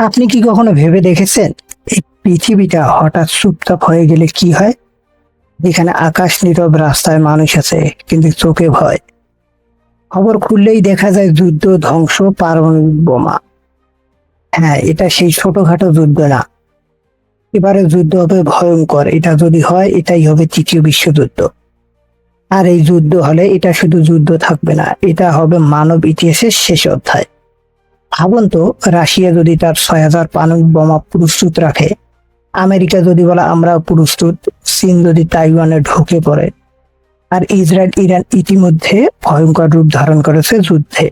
আপনি কি কখনো ভেবে দেখেছেন এই পৃথিবীটা হঠাৎ চুপচাপ হয়ে গেলে কি হয়? যেখানে আকাশ নীরব রাস্তায় মানুষ আছে, কিন্তু চোখে ভয়। খবর খুললেই দেখা যায় যুদ্ধ, ধ্বংস, পারমাণবিক বোমা। হ্যাঁ এটা সেই ছোটখাটো যুদ্ধ না। এবারে যুদ্ধ হবে ভয়ঙ্কর। এটা যদি হয়, এটাই হবে তৃতীয় বিশ্বযুদ্ধ। আর এই যুদ্ধ হলে এটা শুধু যুদ্ধ থাকবে না, এটা হবে মানব ইতিহাসের শেষ অধ্যায়। ভাবুন তো রাশিয়া যদি তার ছয় হাজার পানবিক বোমা প্রস্তুত রাখে, আমেরিকা যদি বলে আমরা প্রস্তুত চীন যদি তাইওয়ানে ঢুকে পড়ে। আর ইসরায়েল, ইরান ইতিমধ্যে ভয়ঙ্কর রূপ ধারণ করেছে যুদ্ধে।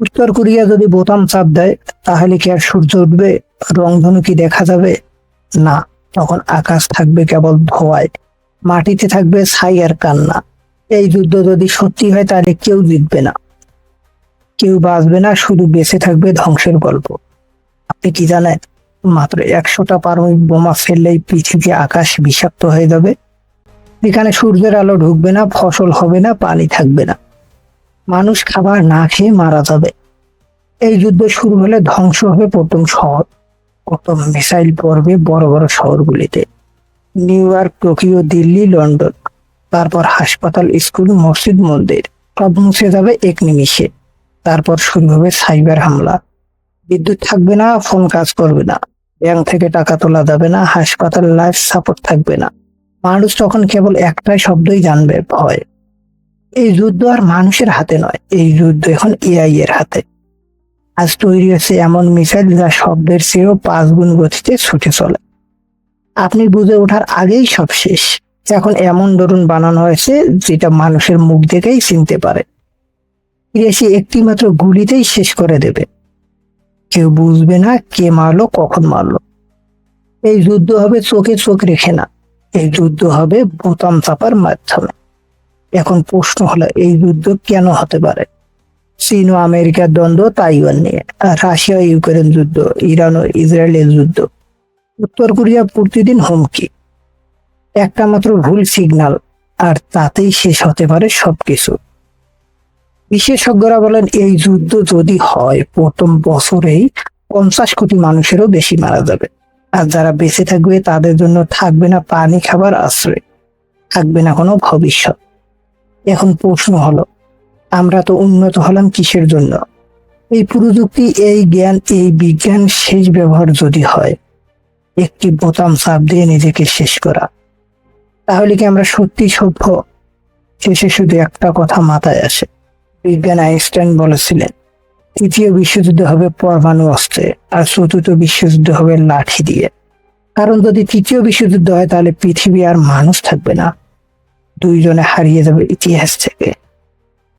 উত্তর কোরিয়া যদি বোতাম চাপ দেয়, তাহলে কি আর সূর্য উঠবে? রংধনু কি দেখা যাবে? না, তখন আকাশ থাকবে কেবল ধোয়ায়, মাটিতে থাকবে ছাই আর কান্না। এই যুদ্ধ যদি সত্যি হয়, তাহলে কেউ জিতবে না। কেউ বাঁচবে না, শুধু বেঁচে থাকবে ধ্বংসের গল্প। আপনি কি জানেন, মাত্র একশোটা পারমাণবিক বোমা ফেললেই পৃথিবী আকাশ বিষাক্ত হয়ে যাবে? এখানে সূর্যের আলো ঢুকবে না, ফসল হবে না, পানি থাকবে না। মানুষ খাবার না খেয়ে মারা যাবে। এই যুদ্ধ শুরু হলে ধ্বংস হবে প্রথম শহর, প্রথম মিসাইল পড়বে বড় বড় শহরগুলিতে। New York, Tokyo, Delhi, London. তারপর হাসপাতাল, স্কুল, মসজিদ, মন্দির। সব মুছে যাবে এক নিমিষে। তারপর শুরু হবে সাইবার হামলা। বিদ্যুৎ থাকবে না, ফোন কাজ করবে না। ব্যাংক থেকে টাকা তোলা যাবে না, হাসপাতাল লাইফ সাপোর্ট থাকবে না। মানুষ তখন কেবল একটাই শব্দই জানবে, ভয়। এই যুদ্ধ আর মানুষের হাতে নয়, এই যুদ্ধ এখন এআই এর হাতে। আজ তৈরি হয়েছে এমন মিসাইল যা শব্দের চেয়েও পাঁচ গুণ গতিতে ছুটে চলে। আপনি বুঝে ওঠার আগেই সব শেষ। এখন এমন দরুন বানানো হয়েছে যেটা মানুষের মুখ দেখেই চিনতে পারে। সে একটি মাত্র গুলিতেই শেষ করে দেবে। কেউ বুঝবে না কে মারলো, কখন মারলো। এই যুদ্ধ হবে চোখে চোখ রেখে না, এই যুদ্ধ হবে বোতাম চাপার মাধ্যমে। এখন প্রশ্ন হলো, এই যুদ্ধ কেন হতে পারে? চীন ও আমেরিকার দ্বন্দ্ব, তাইওয়ান নিয়ে, আর রাশিয়া ইউক্রেন যুদ্ধ, ইরান ও ইসরায়েলের যুদ্ধ। উত্তর কোরিয়া প্রতিদিন হুমকি। একটা মাত্র ভুল সিগন্যাল আর তাতেই শেষ হতে পারে সবকিছু। বিশেষজ্ঞরা বলেন, এই যুদ্ধ যদি হয়, প্রথম বছরেই পঞ্চাশ কোটি মানুষেরও বেশি মারা যাবে। আর যারা বেঁচে থাকবে, তাদের জন্য থাকবে না পানি, খাবার, আশ্রয়। থাকবে না কোনো ভবিষ্যৎ। এখন প্রশ্ন হলো, আমরা তো উন্নত হলাম কিসের জন্য? এই প্রযুক্তি, এই জ্ঞান, এই বিজ্ঞান শেষ ব্যবহার যদি হয়, একটি বোতাম চাপ দিয়ে নিজেকে শেষ করা, তাহলে কি আমরা সত্যি সভ্য? শেষে শুধু একটা কথা মাথায় আসে বিজ্ঞান আইনস্টাইন বলেছিলেন, তৃতীয় বিশ্বযুদ্ধ হবে পরমাণু অস্ত্রে আর চতুর্থ বিশ্বযুদ্ধ হবে লাঠি দিয়ে। কারণ যদি তৃতীয় বিশ্বযুদ্ধ হয়, তাহলে পৃথিবী আর মানুষ থাকবে না। দুইজনে হারিয়ে যাবে ইতিহাস থেকে।